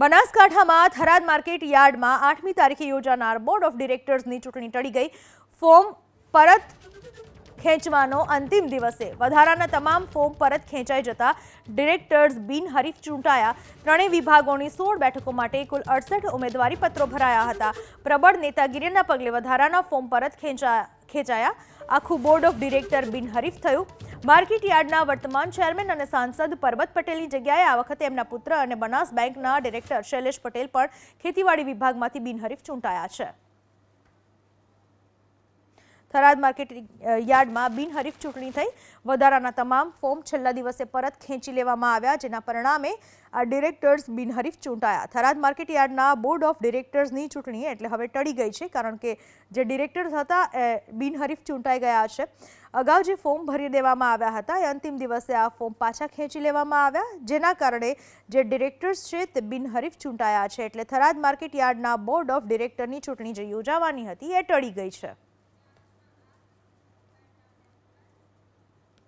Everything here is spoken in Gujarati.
બનાસકાંઠામાં થરાદ માર્કેટ યાર્ડમાં આઠમી તારીખે યોજાનાર બોર્ડ ઓફ ડિરેક્ટર્સની ચૂંટણી ટળી ગઈ. ફોર્મ પરત ખેંચવાનો અંતિમ દિવસે વધારાના તમામ ફોર્મ પરત ખેંચાઈ જતા ડિરેક્ટર્સ બિનહરીફ ચૂંટાયા. ત્રણેય વિભાગોની સોળ બેઠકો માટે કુલ અડસઠ ઉમેદવારી પત્રો ભરાયા હતા. પ્રબળ નેતાગીરીના પગલે વધારાના ફોર્મ પરત ખેંચાયા ખેંચાયા આખું બોર્ડ ઓફ ડિરેક્ટર બિનહરીફ થયું. માર્કેટ યાર્ડના વર્તમાન ચેરમેન અને સાંસદ પરબત પટેલની જગ્યાએ આ વખતે એમના પુત્ર અને બનાસ બેંકના ડિરેક્ટર શૈલેષ પટેલ પણ ખેતીવાડી વિભાગમાંથી બિનહરીફ ચૂંટાયા છે. થરાદ માર્કેટ યાર્ડમાં બિનહરીફ ચૂંટણી થઈ. વધારાના તમામ ફોર્મ છેલ્લા દિવસે પરત ખેંચી લેવામાં આવ્યા, જેના પરિણામે આ ડિરેક્ટર્સ બિનહરીફ ચૂંટાયા. થરાદ માર્કેટ યાર્ડના બોર્ડ ઓફ ડિરેક્ટર્સની ચૂંટણી એટલે હવે ટળી ગઈ છે, કારણ કે જે ડિરેક્ટર્સ હતા, એ બિનહરીફ ચૂંટાઈ ગયા છે. અગાઉ જે ફોર્મ ભરી દેવામાં આવ્યા હતા, એ અંતિમ દિવસે આ ફોર્મ પાછા ખેંચી લેવામાં આવ્યા, જેના કારણે જે ડિરેક્ટર્સ છે, તે બિનહરીફ ચૂંટાયા છે. એટલે થરાદ માર્કેટ યાર્ડના બોર્ડ ઓફ ડિરેક્ટરની ચૂંટણી જે યોજાવાની હતી, એ ટળી ગઈ છે.